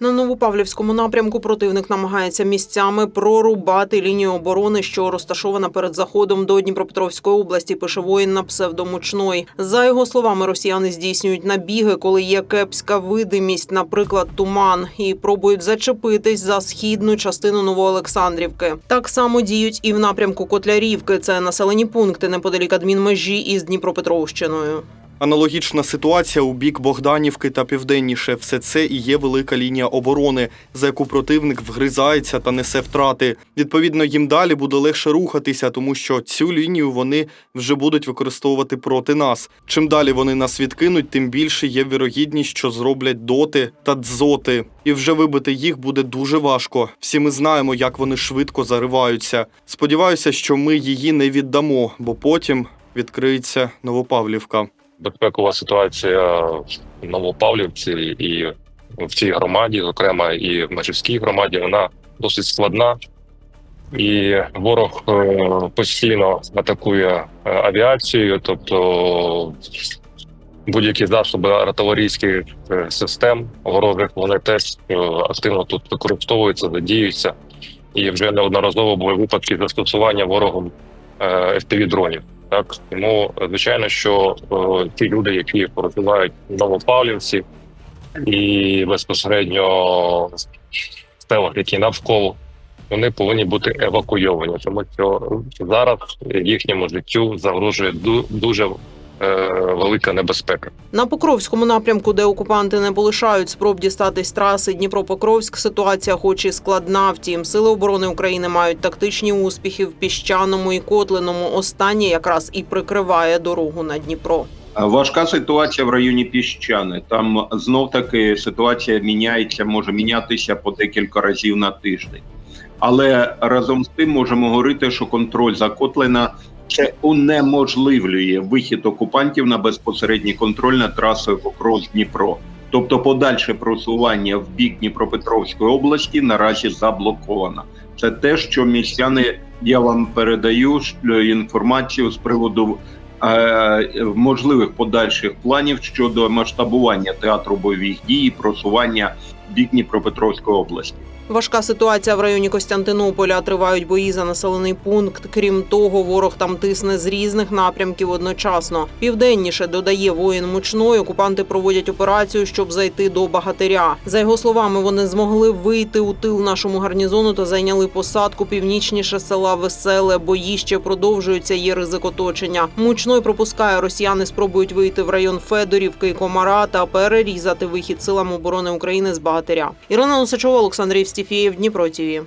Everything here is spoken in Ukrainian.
На Новопавлівському напрямку противник намагається місцями прорубати лінію оборони, що розташована перед заходом до Дніпропетровської області. Пише воїн на псевдомучной. За його словами, росіяни здійснюють набіги, коли є кепська видимість, наприклад, туман, і пробують зачепитись за східну частину Новоолександрівки. Так само діють і в напрямку Котлярівки. Це населені пункти неподалік адмінмежі із Дніпропетровщиною. Аналогічна ситуація у бік Богданівки та південніше. Все це і є велика лінія оборони, за яку противник вгризається та несе втрати. Відповідно, їм далі буде легше рухатися, тому що цю лінію вони вже будуть використовувати проти нас. Чим далі вони нас відкинуть, тим більше є вірогідність, що зроблять доти та дзоти. І вже вибити їх буде дуже важко. Всі ми знаємо, як вони швидко зариваються. Сподіваюся, що ми її не віддамо, бо потім відкриється Новопавлівка. Безпекова ситуація в Новопавлівці і в цій громаді, зокрема і в Межівській громаді, вона досить складна. І ворог е, постійно атакує е, авіацією, тобто будь-які засоби артилерійських е, систем ворожих вони теж активно тут використовуються, задіються. І вже неодноразово були випадки застосування ворогом fpv дронів. Так тому звичайно, що е, ті люди, які проживають Новопавлівці і безпосередньо в селах, які навколо, вони повинні бути евакуйовані, тому що зараз їхньому життю загрожує ду- дуже велика небезпека. На Покровському напрямку, де окупанти не полишають спроб дістатись траси Дніпро-Покровськ, ситуація хоч і складна. Втім, сили оборони України мають тактичні успіхи в піщаному і котлиному. Останнє якраз і прикриває дорогу на Дніпро. Важка ситуація в районі Піщани. Там знов таки ситуація міняється, може мінятися по декілька разів на тиждень. Але разом з тим можемо говорити, що контроль за Котлина це унеможливлює вихід окупантів на безпосередній контроль над трасою покров Дніпро. Тобто, подальше просування в бік Дніпропетровської області наразі заблоковано. Це те, що містяни я вам передаю е, інформацію з приводу е, можливих подальших планів щодо масштабування театру бойових дій і просування в бік Дніпропетровської області. Важка ситуація в районі Костянтинополя. Тривають бої за населений пункт. Крім того, ворог там тисне з різних напрямків одночасно. Південніше додає воїн мучної. Окупанти проводять операцію, щоб зайти до багатиря. За його словами, вони змогли вийти у тил нашому гарнізону та зайняли посадку північніше села Веселе. Бої ще продовжуються. Є ризик оточення. Мучной пропускає. Росіяни спробують вийти в район Федорівки і Комара та перерізати вихід силам оборони України з багатиря. Ірина Носачова, Олександр Євстіфєєв, Дніпро ТІВІ.